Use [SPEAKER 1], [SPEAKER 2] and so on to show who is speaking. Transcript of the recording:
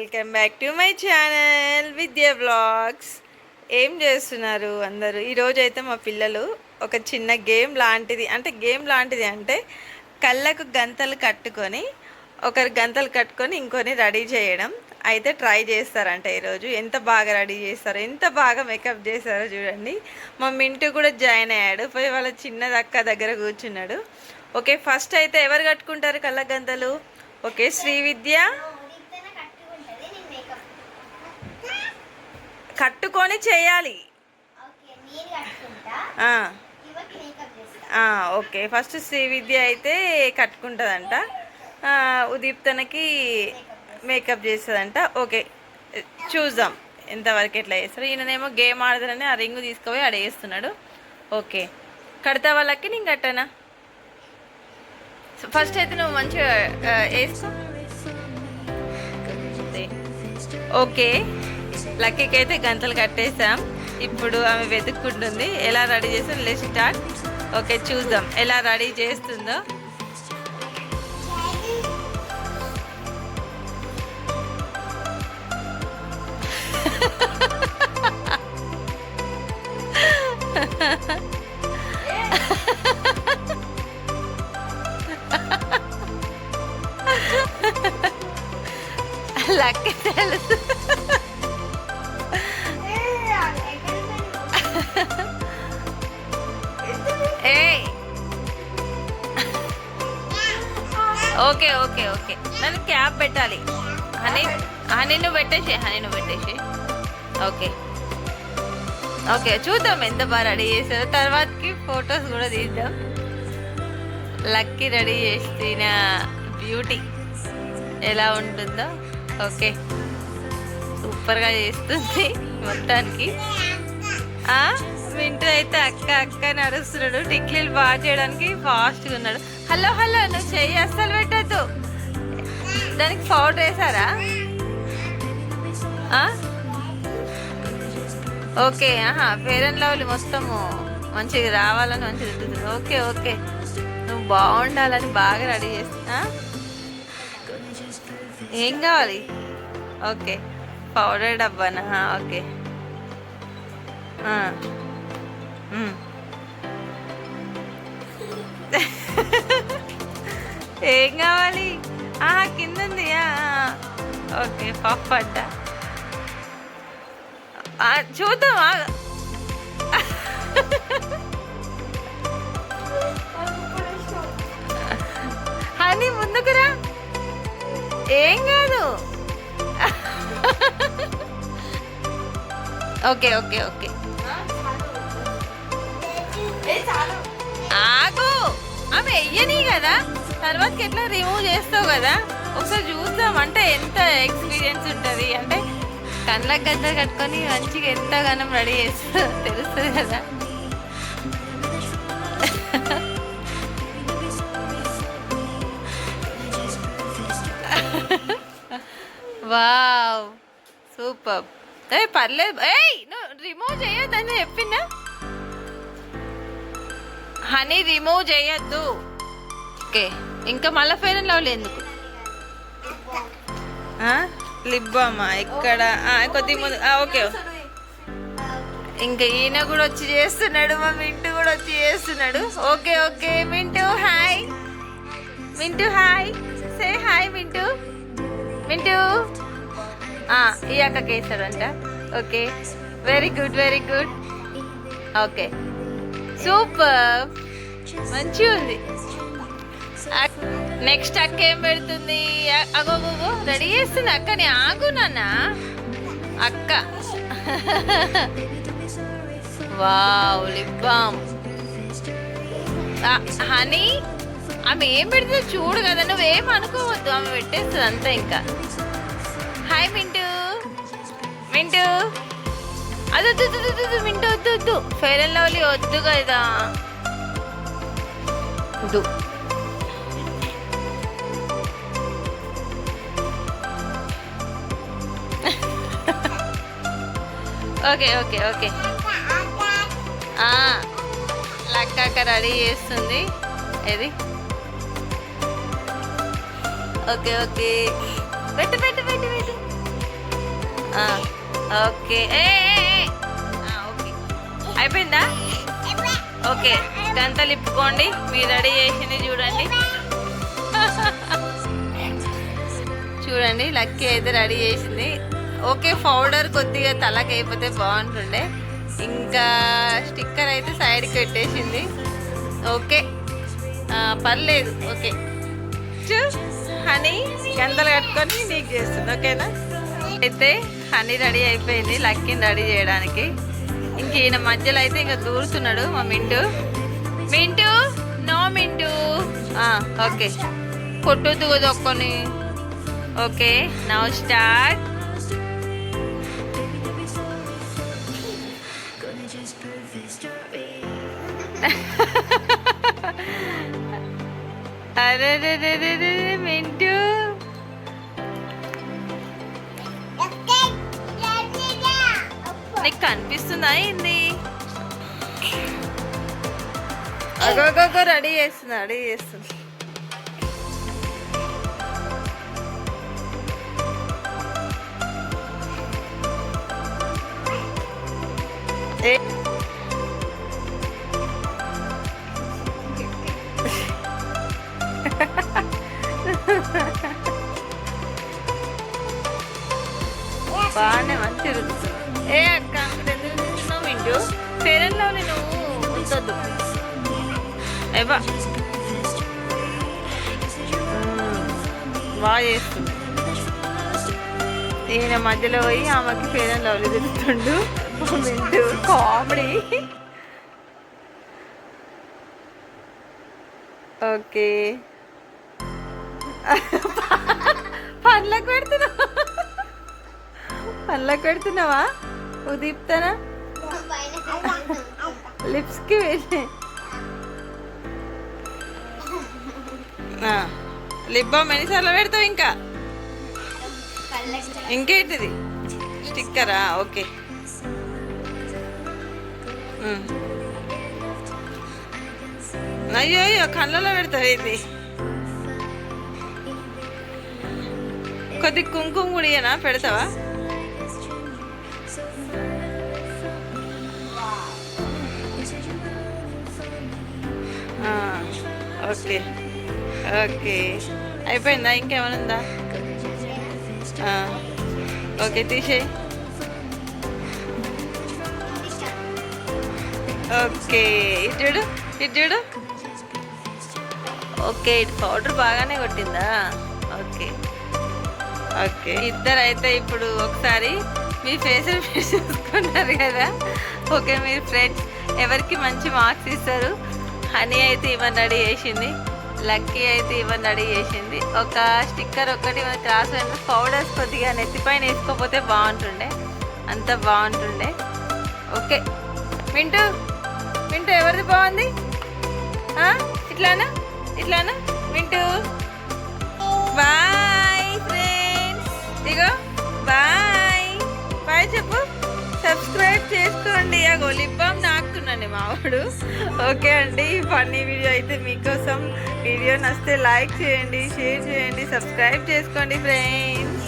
[SPEAKER 1] Welcome back to my channel Vidya blogs. ఏం చేస్తున్నారు అందరూ? ఈరోజు అయితే మా పిల్లలు ఒక చిన్న గేమ్ లాంటిది అంటే గేమ్ లాంటిది అంటే కళ్ళకు గంతలు కట్టుకొని ఒకరు గంతలు కట్టుకొని ఇంకొని రెడీ చేయడం. అయితే ట్రై చేస్తారంట ఈరోజు. ఎంత బాగా రెడీ చేస్తారో ఎంత బాగా మేకప్ చేస్తారో చూడండి. మా మింటూ కూడా జాయిన్ అయ్యాడు. పోయి వాళ్ళ చిన్నది అక్క దగ్గర కూర్చున్నాడు. ఓకే ఫస్ట్ అయితే ఎవరు కట్టుకుంటారు కళ్ళ గంతలు? ఓకే శ్రీ విద్య
[SPEAKER 2] ఉడికితేనే కట్టుకుంటది నేను మేకప్
[SPEAKER 1] కట్టుకొని చేయాలి.
[SPEAKER 2] ఓకే నేను కట్టుకుంటా?
[SPEAKER 1] ఆ,
[SPEAKER 2] ఇవ్వకి మేకప్ చేస్తా.
[SPEAKER 1] ఆ, ఓకే. ఫస్ట్ శ్రీ విద్య అయితే కట్టుకుంటుందంట. ఆ, ఉదీప్తనకి మేకప్ చేస్తుందంట. ఓకే చూద్దాం ఎంతవరకు ఎట్లా చేస్తారు ఈయననేమో గేమ్ ఆడదానని ఆ రింగ్ తీసుకుపోయి ఆడ వేస్తున్నాడు. ఓకే కడతా వాళ్ళకి నేను కట్టానా? ఫస్ట్ అయితే నువ్వు మంచిగా వేసుకో. ఓకే. లక్కీకి అయితే గంతలు కట్టేసాం ఇప్పుడు ఆమె వెతుక్కుంటుంది. ఎలా రెడీ చేస్తాం లెట్ స్టార్ట్ ఓకే చూద్దాం. ఎలా రెడీ చేస్తుందో. లక్కీ తెలుసు. Okay okay okay. నన్ను క్యాప్ పెట్టాలి. హనీ హనీ నువ్వు పెట్టేసి హనీ నువ్వు పెట్టేసి ఓకే. ఓకే చూద్దాం ఎంత బాగా రెడీ చేసావు తర్వాతకి ఫొటోస్ కూడా తీద్దాం. లక్కీ రెడీ చేసిన బ్యూటీ ఎలా ఉంటుందో. ఓకే. సూపర్గా చేస్తుంది మొత్తానికి. వింటూ అయితే అక్క అక్క నడుస్తున్నాడు. టిక్లీలు బాగా చేయడానికి ఫాస్ట్గా ఉన్నాడు. హలో హలో నువ్వు చెయ్యి అస్సలు పెట్టద్దు. దానికి పౌడర్ వేసారా? ఓకే ఆహా ఫేర్ అండ్ లవ్లీ మొత్తము. మంచిగా రావాలని మంచిగా ఉంటుంది ఓకే ఓకే. నువ్వు బాగుండాలని బాగా రెడీ చేస్తా ఏం కావాలి? ఓకే పౌడర్ డబ్బానా? ఓకే. ఆ. ఏం కావాలి? ఆహా కింద ఉంది ఆ, ఓకే పఫ్ అడ్డ చూద్దామా హనీ ముందుకురా ఏం కాదు. Okay okay okay. ఆగు. ఆమె వెయ్యని కదా. తర్వాతకి ఎట్లా రిమూవ్ చేస్తావు కదా. ఒకసారి చూద్దాం అంటే ఎంత ఎక్స్పీరియన్స్ ఉంటుంది. అంటే కళ్ళకి గద్ద కట్టుకొని మంచిగా ఎంత రెడీ చేస్తుందో తెలుస్తుంది కదా. వావ్. సూపర్. ఏ పర్లేదు. ఏయ్ నువ్వు రిమూవ్ చేయొద్దని చెప్పిందా హనీ రిమూవ్ చేయొద్దు. ఓకే ఇంకా మళ్ళీ ఫెయిర్ అండ్ లవ్లీ ఎందుకు? లిప్ బామా ఇక్కడ కొద్ది ముందు ఓకే. ఇంకా ఈయన కూడా వచ్చి చేస్తున్నాడు మా మింటూ కూడా వచ్చి చేస్తున్నాడు. Okay okay Mintu hi. Mintu hi. Say hi Mintu. Mintu. ఈ అక్కకి వేస్తాడంట okay very good very good. Okay. Super మంచిగా ఉంది. నెక్స్ట్ అక్క ఏం పెడుతుంది? అగో అగో రెడీ చేస్తుంది అక్కని ఆగు నాన్న. అక్క. Wow lip balm. హనీ ఆమె ఏం పెడుతుందో చూడు కదా. నువ్వేం అనుకోవద్దు. ఆమె పెట్టేస్తుంది అంతా ఇంకా. హాయ్ మింటూ మింటూ అది వద్దు వద్దు, వద్దు, వద్దు, వద్దు. ఫెయిర్ అండ్ లవ్లీ వద్దు కదా. వద్దు. Okay okay okay. ఆ, రెడీ చేస్తుంది. ఏది? Okay okay. పెట్టు పెట్టు పెట్టు పెట్టు. ఓకే. ఏ, అయిపోయిందా? ఓకే గంతలు ఇప్పుకోండి మీరు రెడీ చేసింది చూడండి. చూడండి లక్కీ అయితే రెడీ చేసింది. ఓకే పౌడర్ కొద్దిగా తలకి అయిపోతే బాగుంటుండే. ఇంకా స్టిక్కర్ అయితే సైడ్కి పెట్టేసింది. ఓకే పర్లేదు ఓకే. చూ హనీ. గంతలు కట్టుకొని నీకు చేస్తుంది ఓకేనా? అయితే హనీ రెడీ అయిపోయింది లక్కీని రెడీ చేయడానికి. ఇంక ఈయన మధ్యలో అయితే ఇంకా దూరుతున్నాడు మా మింటు. మింటు? నో మింటు. ఆ, ఓకే. కొట్టొద్దు కదా ఒక్కొని ఓకే నౌ స్టార్ట్. అరే రే రే రే రే, మింటూ. నీకు కనిపిస్తుందా ఏంది? అగోగో రెడీ చేస్తున్నా రెడీ చేస్తున్నా. బాగానే మంచి రుచి ఏ తిరుగుతున్నావు ఇంటూ ఫేర్ లవ్లీ నువ్వు ఉంచొద్దు. ఏవా బాగా చేస్తుంది. ఈయన మధ్యలో పోయి ఆమెకి పేరెంట్ అండ్ లవ్లీ తిరుగుతుండు కామెడీ. ఓకే. పండ్లకు పెడుతున్నావా? పండ్లకు పెడుతున్నావా? ఉదీప్తనా? లిప్స్కి లిప్ బామ్ ఎన్నిసార్లు పెడతావు ఇంకా? ఇంకేంటిది? స్టిక్కరా? ఓకే. అయ్యో అయ్యో కళ్ళలో పెడతావు ఇది కొద్ది కుంకుమ గుడియనా పెడతావా? ఓకే. ఓకే. అయిపోయిందా? ఇంకేమైనా ఉందా? ఓకే తీసేయి. ఓకే. ఇటు చూడు ఇటు చూడు. ఓకే ఇటు పౌడర్ బాగానే కొట్టిందా? ఓకే. ఓకే. ఇద్దరు అయితే ఇప్పుడు ఒకసారి మీ ఫేస్ చూసుకున్నారు కదా? ఓకే మీరు ఫ్రెండ్స్ ఎవరికి మంచి మార్క్స్ ఇస్తారు? హనీ అయితే ఇవన్నీ రెడీ చేసింది లక్కీ అయితే ఇవన్నీ రెడీ చేసింది. ఒక స్టిక్కర్ ఒకటి మన క్రాస్ పౌడర్స్ కొద్దిగా నెత్తిపైన వేసుకోకపోతే బాగుంటుండే. అంత బాగుంటుండే. ఓకే. వింటూ వింటూ ఎవరిది బాగుంది? ఇట్లానా? ఇట్లానా? వింటూ బాయ్ ఫ్రెండ్స్. ఇగో బాయ్. బాయ్ చెప్పు. సబ్స్క్రైబ్ చేసుకోండి. ఆ గొలిబ్బం నాకుతున్నాను మావాడు. ఓకే అండి ఫన్నీ వీడియో అయితే మీకోసం. వీడియో నచ్చితే లైక్ చేయండి షేర్ చేయండి సబ్స్క్రైబ్ చేసుకోండి ఫ్రెండ్స్